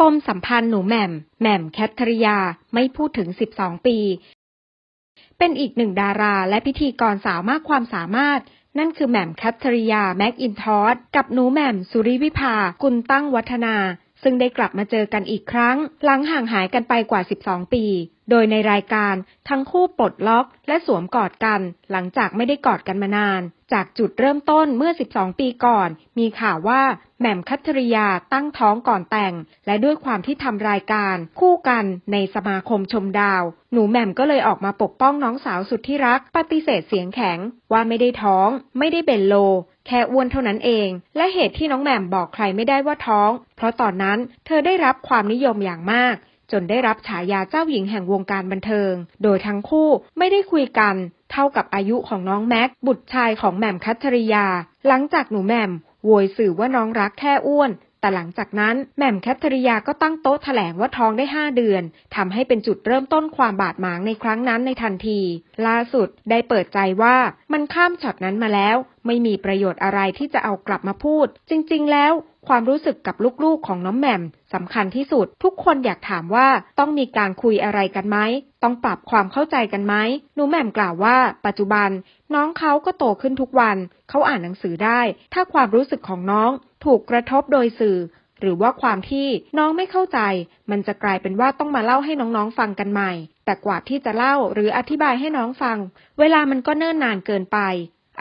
ปมสัมพันธ์หนูแหม่ม แหม่มแคทริยาไม่พูดถึง 12 ปี เป็นอีกหนึ่งดาราและพิธีกรสาวมากความสามารถ นั่นคือแหม่มแคทริยาแม็กอินทอสกับหนูแหม่ม สุริวิภา กุลตั้งวัฒนา ซึ่งได้กลับมาเจอกันอีกครั้ง หลังห่างหายกันไปกว่า 12 ปีโดยในรายการทั้งคู่ปลดล็อกและสวมกอดกัน หลังจากไม่ได้กอดกันมานาน จากจุดเริ่มต้นเมื่อ 12 ปีก่อน มีข่าวว่าแหม่มคัทริยาตั้งท้องก่อนแต่ง และด้วยความที่ทำรายการ คู่กันในสมาคมชมดาว หนูแหม่มก็เลยออกมาปกป้องน้องสาวสุดที่รัก ปฏิเสธเสียงแข็งว่าไม่ได้ท้อง ไม่ได้เบนโล แค่อ้วนเท่านั้นเอง และเหตุที่น้องแหม่มบอกใครไม่ได้ว่าท้อง เพราะตอนนั้นเธอได้รับความนิยมอย่างมาก จนได้รับฉายาเจ้าหญิงแห่งวงการบันเทิง โดยทั้งคู่ไม่ได้คุยกันเท่ากับอายุของน้องแม็ก บุตรชายของแหม่มคัทริยา หลังจากหนูแหม่มโวยสื่อว่าน้องรักแค่อ้วน แต่หลังจากนั้นแหม่มแคทริยาก็ตั้งโต๊ะแถลงว่าท้องได้ 5 เดือนทำให้เป็นจุดเริ่มต้นความบาดหมางในครั้งนั้นในทันที ล่าสุดได้เปิดใจว่ามันข้ามช็อตนั้นมาแล้ว ไม่มีประโยชน์อะไรที่จะเอากลับมาพูด จริง ๆ แล้ว ความรู้สึกกับลูกๆของน้องแหม่มสำคัญที่สุด ทุกคนอยากถามว่าต้องมีการคุยอะไรกันไหม ต้องปรับความเข้าใจกันไหมหนูแหม่มกล่าวว่า ปัจจุบัน น้องเขาก็โตขึ้นทุกวัน เขาอ่านหนังสือได้ ถ้าความรู้สึกของน้องถูกกระทบโดยสื่อหรือว่าความที่น้องไม่เข้าใจ มันจะกลายเป็นว่าต้องมาเล่าให้น้องๆฟังกันใหม่ แต่กว่าที่จะเล่าหรืออธิบายให้น้องฟัง เวลามันก็เนิ่นนานเกินไป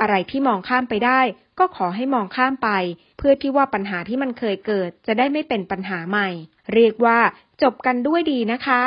อะไรที่มองข้ามไปได้ ก็ขอให้มองข้ามไป เพื่อที่ว่าปัญหาที่มันเคยเกิด จะได้ไม่เป็นปัญหาใหม่ เรียกว่า จบกันด้วยดีนะคะ